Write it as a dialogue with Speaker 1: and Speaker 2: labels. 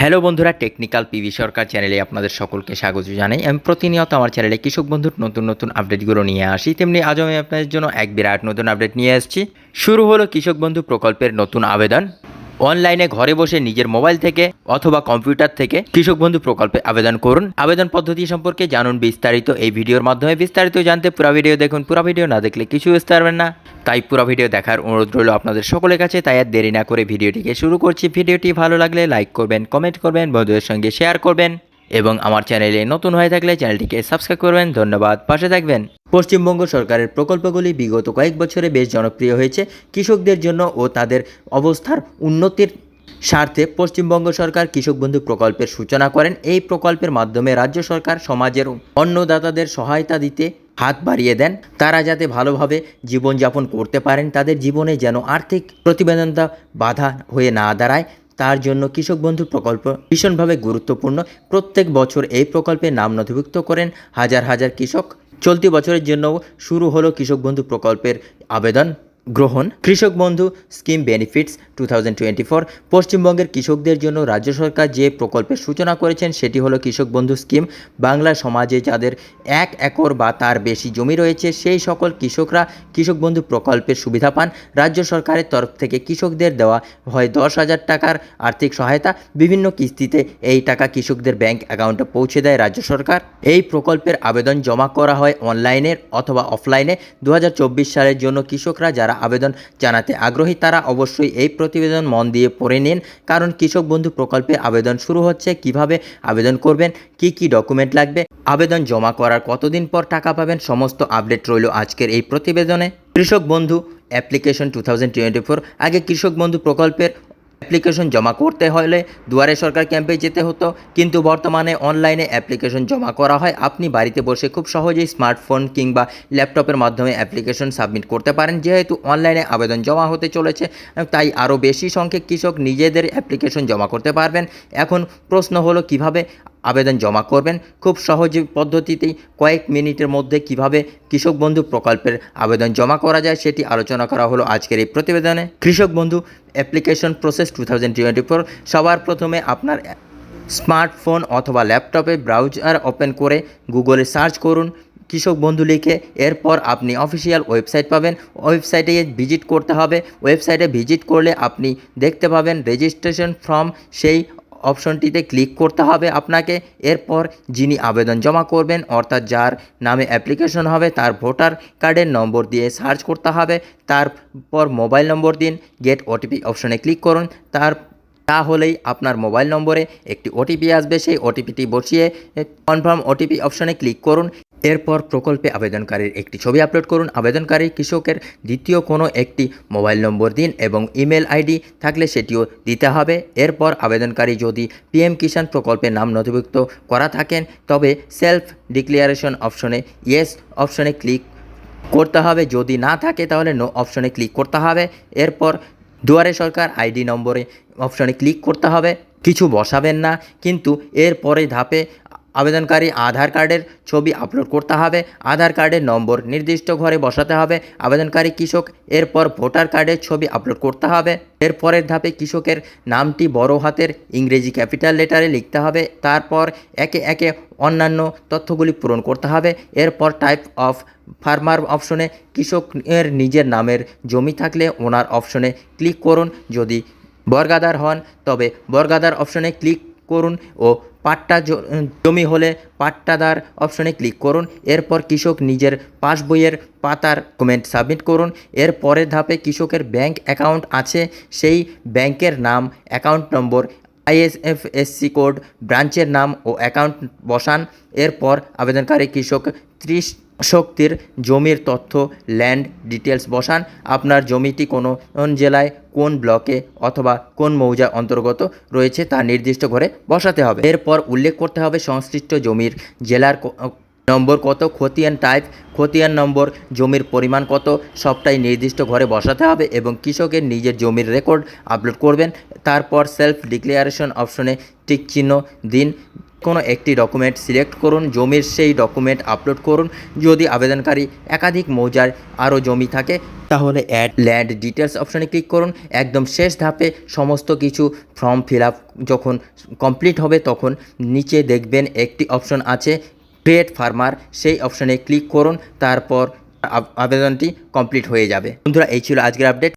Speaker 1: Hello বন্ধুরা, technical PV সরকার চ্যানেলে আপনাদের সকলকে স্বাগত জানাই। আমি প্রতিনিয়ত আমার চ্যানেলে কৃষক বন্ধুর নতুন নতুন আপডেটগুলো নিয়ে আসি। তেমনি আজ আমি আপনাদের জন্য এক বিরাট নতুন আপডেট নিয়ে আসছি শুরু হলো কৃষক বন্ধু প্রকল্পের নতুন আবেদন। অনলাইনে ঘরে বসে নিজের মোবাইল থেকে অথবা কম্পিউটার থেকে কৃষক বন্ধু প্রকল্পে আবেদন করুন। আবেদন পদ্ধতি সম্পর্কে জানুন বিস্তারিত। এই ভিডিওর মাধ্যমে বিস্তারিত জানতে পুরো ভিডিও দেখুন। পুরো ভিডিও না দেখলে কিছু বুঝতে পারবেন না। তাই পুরো ভিডিও দেখার অনুরোধ রইল আপনাদের সকলের কাছে। তাই আর দেরি না করে ভিডিওটিকে শুরু করছি। ভিডিওটি ভালো লাগলে লাইক করবেন, কমেন্ট করবেন, বন্ধুদের সঙ্গে শেয়ার করবেন। এবং আমার চ্যানেলে নতুন হয়ে থাকলে চ্যানেলটিকে সাবস্ক্রাইব করবেন। ধন্যবাদ। পাশে থাকবেন। পশ্চিমবঙ্গ সরকারের প্রকল্পগুলি বিগত কয়েক বছরে বেশ জনপ্রিয় হয়েছে। কৃষকদের জন্য ও তাদের অবস্থার উন্নতির স্বার্থে পশ্চিমবঙ্গ সরকার কৃষক বন্ধু প্রকল্পের সূচনা করেন। এই প্রকল্পের মাধ্যমে রাজ্য সরকার সমাজের অন্নদাতাদের সহায়তা দিতে হাত বাড়িয়ে দেন। তারা যাতে ভালোভাবে জীবনযাপন করতে পারেন, তাদের জীবনে যেন আর্থিক প্রতিবেদনতা বাধা হয়ে না দাঁড়ায়। তার জন্য কৃষক বন্ধু প্রকল্প ভীষণভাবে গুরুত্বপূর্ণ। প্রত্যেক বছর এই প্রকল্পে নাম নথিভুক্ত করেন হাজার হাজার কৃষক। চলতি বছরের জন্য শুরু হলো কৃষক বন্ধু প্রকল্পের আবেদন। গ্রহণ। কৃষক বন্ধু স্কিম বেনিফিটস টু পশ্চিমবঙ্গের কৃষকদের জন্য রাজ্য সরকার যে প্রকল্পের সূচনা করেছেন, সেটি হলো কৃষক বন্ধু স্কিম। বাংলা সমাজে যাদের এক একর বা তার বেশি জমি রয়েছে, সেই সকল কৃষকরা কৃষক বন্ধু প্রকল্পের সুবিধা পান। রাজ্য সরকারের তরফ থেকে কৃষকদের দেওয়া হয় দশ হাজার টাকার আর্থিক সহায়তা। বিভিন্ন কিস্তিতে এই টাকা কৃষকদের ব্যাংক অ্যাকাউন্টে পৌঁছে দেয় রাজ্য সরকার। এই প্রকল্পের আবেদন জমা করা হয় অনলাইনের অথবা অফলাইনে। দু হাজার চব্বিশ সালের জন্য কৃষকরা যারা আবেদন জানাতে আগ্রহী তারা অবশ্যই এই প্রতিবেদন মন দিয়ে পড়ে নিন। কারণ কৃষক বন্ধু প্রকল্পে আবেদন শুরু হচ্ছে, কীভাবে আবেদন করবেন, কি কি ডকুমেন্ট লাগবে, আবেদন জমা করার কতদিন পর টাকা পাবেন, সমস্ত আপডেট রইল আজকের এই প্রতিবেদনে। কৃষক বন্ধু অ্যাপ্লিকেশন টু আগে কৃষক বন্ধু প্রকল্পের অ্যাপ্লিকেশন জমা করতে হলে দুয়ারে সরকার ক্যাম্পে যেতে হতো। কিন্তু বর্তমানে অনলাইনে অ্যাপ্লিকেশন জমা করা হয়। আপনি বাড়িতে বসে খুব সহজেই স্মার্টফোন কিংবা ল্যাপটপের মাধ্যমে অ্যাপ্লিকেশন সাবমিট করতে পারেন। যেহেতু অনলাইনে আবেদন জমা হতে চলেছে, তাই আরও বেশি সংখ্যক কৃষক নিজেদের অ্যাপ্লিকেশন জমা করতে পারবেন। এখন প্রশ্ন হলো, কীভাবে আবেদন জমা করবেন। খুব সহজ পদ্ধতিতেই কয়েক মিনিটের মধ্যে কীভাবে কৃষক বন্ধু প্রকল্পের আবেদন জমা করা যায় সেটি আলোচনা করা হলো আজকের এই প্রতিবেদনে। Krishak Bandhu application process two thousand সবার প্রথমে আপনার স্মার্টফোন অথবা ল্যাপটপে ব্রাউজার ওপেন করে গুগলে সার্চ করুন। কৃষক বন্ধু লিখে এরপর আপনি অফিসিয়াল ওয়েবসাইট পাবেন। ওয়েবসাইটে ভিজিট করতে হবে। ওয়েবসাইটে ভিজিট করলে আপনি দেখতে পাবেন রেজিস্ট্রেশন ফর্ম সেই অপশনটিতে ক্লিক করতে হবে আপনাকে। এরপর যিনি আবেদন জমা করবেন, অর্থাৎ যার নামে অ্যাপ্লিকেশন হবে, তার ভোটার কার্ডের নম্বর দিয়ে সার্চ করতে হবে। তারপর মোবাইল নম্বর দিন, গেট ওটিপি অপশনে ক্লিক করুন। তার তাহলেই আপনার মোবাইল নম্বরে একটি ওটিপি আসবে। সেই ওটিপিটি বসিয়ে কনফার্ম ওটিপি অপশনে ক্লিক করুন। এরপর প্রকল্পে আবেদনকারীর একটি ছবি আপলোড করুন। আবেদনকারী কৃষকের দ্বিতীয় কোনো একটি মোবাইল নম্বর দিন এবং ইমেল আইডি থাকলে সেটিও দিতে হবে। এরপর আবেদনকারী যদি পিএম কিষাণ প্রকল্পে নাম নথিভুক্ত করা থাকেন, তবে সেলফ ডিক্লিয়ারেশন অপশনে ইয়েস অপশনে ক্লিক করতে হবে। যদি না থাকে, তাহলে নো অপশনে ক্লিক করতে হবে। এরপর দুয়ারে সরকার আইডি নম্বরে অপশনে ক্লিক করতে হবে। কিছু বসাবেন না, কিন্তু এর পরে ধাপে আবেদনকারী আধার কার্ডের ছবি আপলোড করতে হবে, আধার কার্ডের নম্বর নির্দিষ্ট ঘরে বসাতে হবে, আবেদনকারী কৃষক, এরপর ভোটার কার্ডের ছবি আপলোড করতে হবে এর পরের ধাপে কৃষকের নামটি বড় হাতের ইংরেজি ক্যাপিটাল লেটারে লিখতে হবে, তারপর একে একে অন্যান্য তথ্যগুলি পূরণ করতে হবে, এরপর টাইপ অফ ফার্মার অপশনে কৃষকের নিজের নামের জমি থাকলে ওনার অপশনে ক্লিক করুন, যদি বর্গাদার হন, তবে বর্গাদার অপশনে ক্লিক করুন ও পাট্টা জমি হলে পাট্টাদার অপশনে ক্লিক করুন। এরপর কৃষক নিজের পাসবইয়ের পাতার কমেন্ট সাবমিট করুন। এর পরের ধাপে কৃষকের ব্যাংক অ্যাকাউন্ট আছে। সেই ব্যাংকের নাম অ্যাকাউন্ট নম্বর আইএসএফএসসি কোড ব্রাঞ্চের নাম ও অ্যাকাউন্ট বসান। এরপর আবেদনকারী কৃষক ত্রিশ শক্তির জমির তথ্য ল্যান্ড ডিটেলস বসান। আপনার জমিটি কোনো জেলায়, কোন ব্লকে অথবা কোন মৌজার অন্তর্গত রয়েছে তা নির্দিষ্ট করে বসাতে হবে। এরপর উল্লেখ করতে হবে সংশ্লিষ্ট জমির জেলার নম্বর কত, খতিয়ান টাইপ খতিয়ান নম্বর, জমির পরিমাণ কত, সবটাই নির্দিষ্ট ঘরে বসাতে হবে এবং কৃষকের নিজের জমির রেকর্ড আপলোড করবেন। তারপর সেলফ ডিক্লারেশন অপশনে টিক চিহ্ন দিন। কোনো একটি ডকুমেন্ট সিলেক্ট করুন, জমির সেই ডকুমেন্ট আপলোড করুন। যদি আবেদনকারী একাধিক মৌজার আরও জমি থাকে, তাহলে অ্যাড ল্যান্ড ডিটেলস অপশানে ক্লিক করুন। একদম শেষ ধাপে সমস্ত কিছু ফর্ম ফিল যখন কমপ্লিট হবে, তখন নিচে দেখবেন একটি অপশন আছে ক্রিয়েট ফার্মার সেই অপশনে ক্লিক করুন, তারপর আবেদনটি কমপ্লিট হয়ে যাবে। বন্ধুরা, এই ছিল আজকের আপডেট